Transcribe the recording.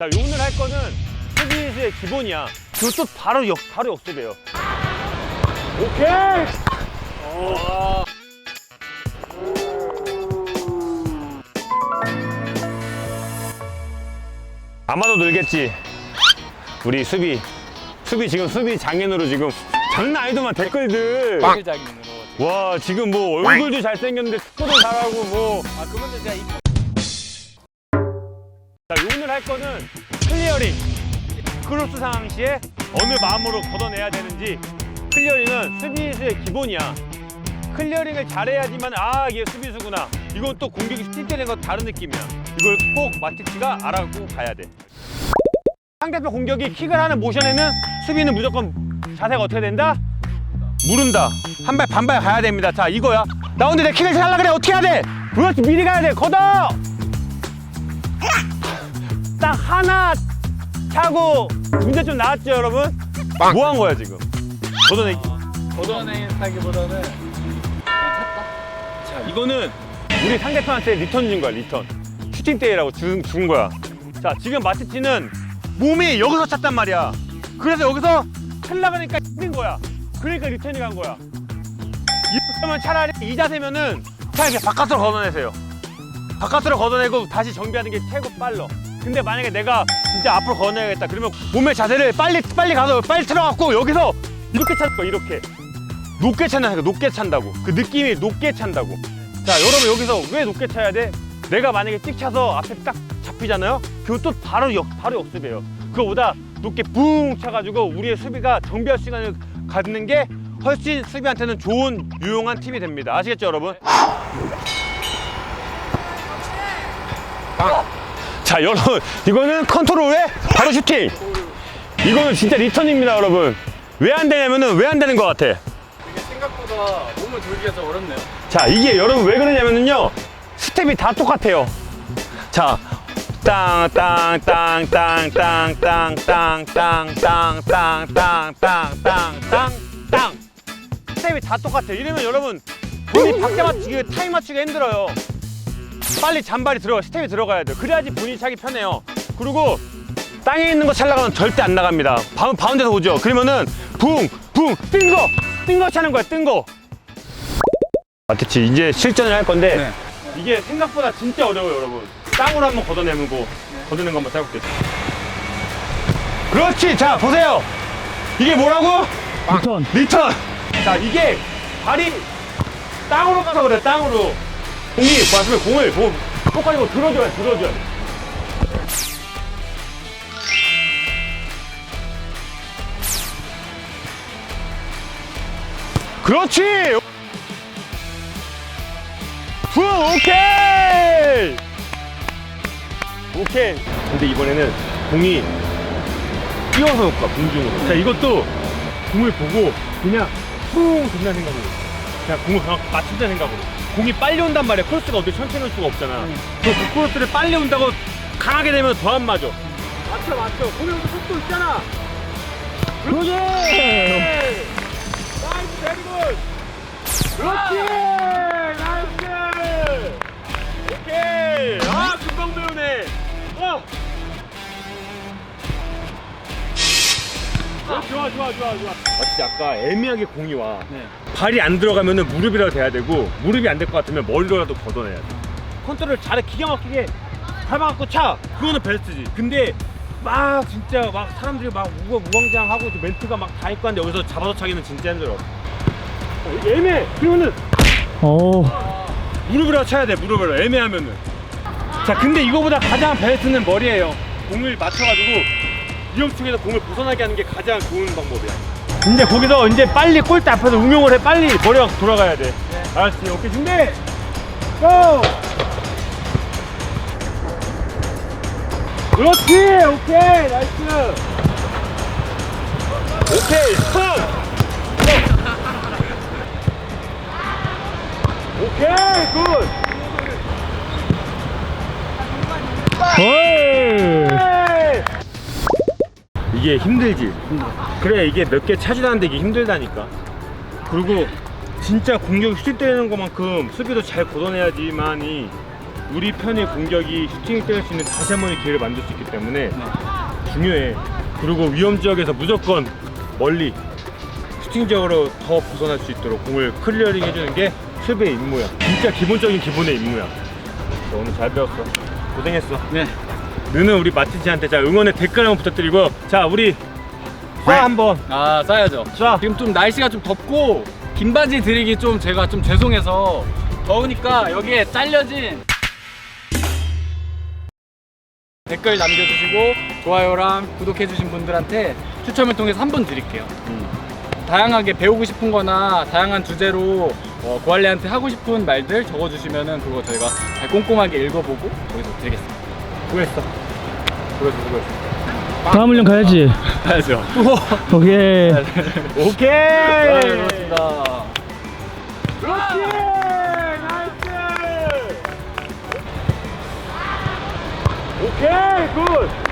자, 오늘 할 거는 수비수의 기본이야. 그리고 또 바로 역, 바로 역습이에요. 오케이! 어. 아마도 늘겠지. 우리 수비. 수비 지금 수비 장인으로 지금 장난 아니더만 댓글들. 와, 지금 뭐 얼굴도 잘생겼는데 축구도 잘하고 뭐. 아 그분들 제가 입 자, 오늘 할 거는 클리어링. 크로스 상황 시에 어느 마음으로 걷어내야 되는지 클리어링은 수비수의 기본이야. 클리어링을 잘해야지만 아 이게 수비수구나. 이건 또 공격이 슈팅되는 건 다른 느낌이야. 이걸 꼭 마티치가 알아고 가야 돼. 상대편 공격이 킥을 하는 모션에는 수비는 무조건 자세가 어떻게 된다? 무른다. 한 발 반발 가야 됩니다. 자 이거야. 나 근데 내 킥을 잘하려 그래 어떻게 해야 돼? 그렇지 미리 가야 돼. 걷어. 차고 문제점 나왔죠 여러분? 뭐 한 거야 지금? 걷어내기 걷어내기보다는 자 이거는 우리 상대편한테 리턴 준 거야 리턴. 슈팅 때리라고 준, 준 거야. 자 지금 마티치는 몸이 여기서 찼단 말이야. 그래서 여기서 찰나가니까 힘든 거야. 그러니까 리턴이 간 거야. 이렇게면 차라리 이 자세면은 그냥 이렇게 바깥으로 걷어내세요. 바깥으로 걷어내고 다시 정비하는 게 최고 빨라. 근데 만약에 내가 진짜 앞으로 걷어내야겠다. 그러면 몸의 자세를 빨리 빨리 가서 빨리 틀어갖고 여기서 이렇게 찬 거야 이렇게. 높게 찬다니까 높게 찬다고. 그 느낌이 높게 찬다고. 자 여러분 여기서 왜 높게 차야 돼? 내가 만약에 찍 차서 앞에 딱 잡히잖아요? 그거 또 바로 역 바로 역습이에요. 그거보다 높게 붕 차가지고 우리의 수비가 정비할 시간을 갖는 게 훨씬 수비한테는 좋은 유용한 팁이 됩니다. 아시겠죠 여러분? 자 여러분 이거는 컨트롤에 바로 슈팅 이거는 진짜 리턴입니다 여러분 왜 안 되냐면은 왜 안 되는 것 같아 이게 생각보다 몸을 돌기가 좀 어렵네요. 자 이게 여러분 왜 그러냐면요 스텝이 다 똑같아요 자 땅, 땅, 땅, 땅, 땅, 땅, 땅, 땅, 땅, 땅, 땅, 땅, 땅, 땅, 땅. 스텝이 다 똑같아요. 이러면 여러분 본인 박자 맞추기, 타임 맞추기 힘들어요. 빨리 잔발이 들어가, 스텝이 들어가야 돼요. 그래야지 본인이 차기 편해요. 그리고 땅에 있는 거 찰나가면 절대 안 나갑니다. 바, 바운드에서 오죠. 그러면은 붕, 붕, 뜬 거, 뜬거 차는 거야, 뜬 거. 마티치 이제 실전을 할 건데 네. 이게 생각보다 진짜 어려워요 여러분 땅으로 한번 걷어내는 거 걷어내는 거 한번 해볼게요 그렇지 자 보세요 이게 뭐라고? 리턴 리턴 자 이게 발이 땅으로 가서 그래 땅으로 공이 맞으면 공을 공 똑같이 뭐 들어줘야 돼 들어줘야 돼. 그렇지! 후 오케이! 오케이. 근데 이번에는 공이 뛰어서 올까 공중으로. 자 이것도 공을 보고 그냥 쿵 된다는 생각으로 그냥 공을 그냥 맞춘다는 생각으로. 공이 빨리 온단 말이야. 크로스가 어떻게 천천히 올 수가 없잖아. 그, 그 크로스를 빨리 온다고 강하게 되면 더 안 맞아. 맞춰 맞춰. 공이 오는 속도 있잖아. 그렇지! 나이스 베리굿 그렇지! 나이스! 오케이! 아 금방 배우네. 어! 아, 좋아 좋아 좋아 좋아 마치 아까 애매하게 공이 와. 네. 발이 안 들어가면은 무릎이라도 돼야 되고 무릎이 안 될 것 같으면 머리로라도 걷어내야 돼. 컨트롤 잘해. 기가 막히게 밟아갖고 차. 그거는 베스트지. 근데 막 진짜 막 사람들이 막 우왕, 우왕장하고 또 멘트가 막 다 있고 한데 여기서 잡아서 차기는 진짜 힘들어. 어, 애매해. 그러면은 무릎으로 쳐야 돼 무릎으로 애매하면은. 자 근데 이거보다 가장 베스트는 머리예요. 공을 맞춰가지고 위험 쪽에서 공을 벗어나게 하는 게 가장 좋은 방법이야 이제 거기서 이제 빨리 골대 앞에서 응용을 해. 빨리 머리가 돌아가야 돼. 알았지? 오케이 준비! 고! 그렇지! 오케이! 나이스! 오케이 스톱! 오케이 굿! 오이. 이게 힘들지 그래 이게 몇 개 차지하는데 이게 힘들다니까 그리고 진짜 공격 슈팅 때리는 것만큼 수비도 잘 걷어내야지만이 우리 편의 공격이 슈팅을 때릴 수 있는 다시 한 번의 기회를 만들 수 있기 때문에 중요해. 그리고 위험 지역에서 무조건 멀리 슈팅 지역으로 더 벗어날 수 있도록 공을 클리어링 해주는 게 수비의 임무야. 진짜 기본적인 기본의 임무야. 너 오늘 잘 배웠어. 고생했어. 네. 너는 우리 마티치한테 자 응원의 댓글 한번 부탁드리고 자 우리 쏴 한번 아 싸야죠. 쏴. 지금 좀 날씨가 좀 덥고 긴 바지 드리기 좀 제가 좀 죄송해서 더우니까 여기에 잘려진 댓글 남겨주시고 좋아요랑 구독해주신 분들한테 추첨을 통해서 한 분 드릴게요. 다양하게 배우고 싶은 거나 다양한 주제로 어, 고할리한테 하고 싶은 말들 적어주시면은 그거 저희가 잘 꼼꼼하게 읽어보고 거기서 드리겠습니다. 수고했어. 수고했어. 다음 훈련 가야지. 가야죠. 오케이. 오케이. 네, 고맙습니다. 그렇지. 나이스. 오케이 굿.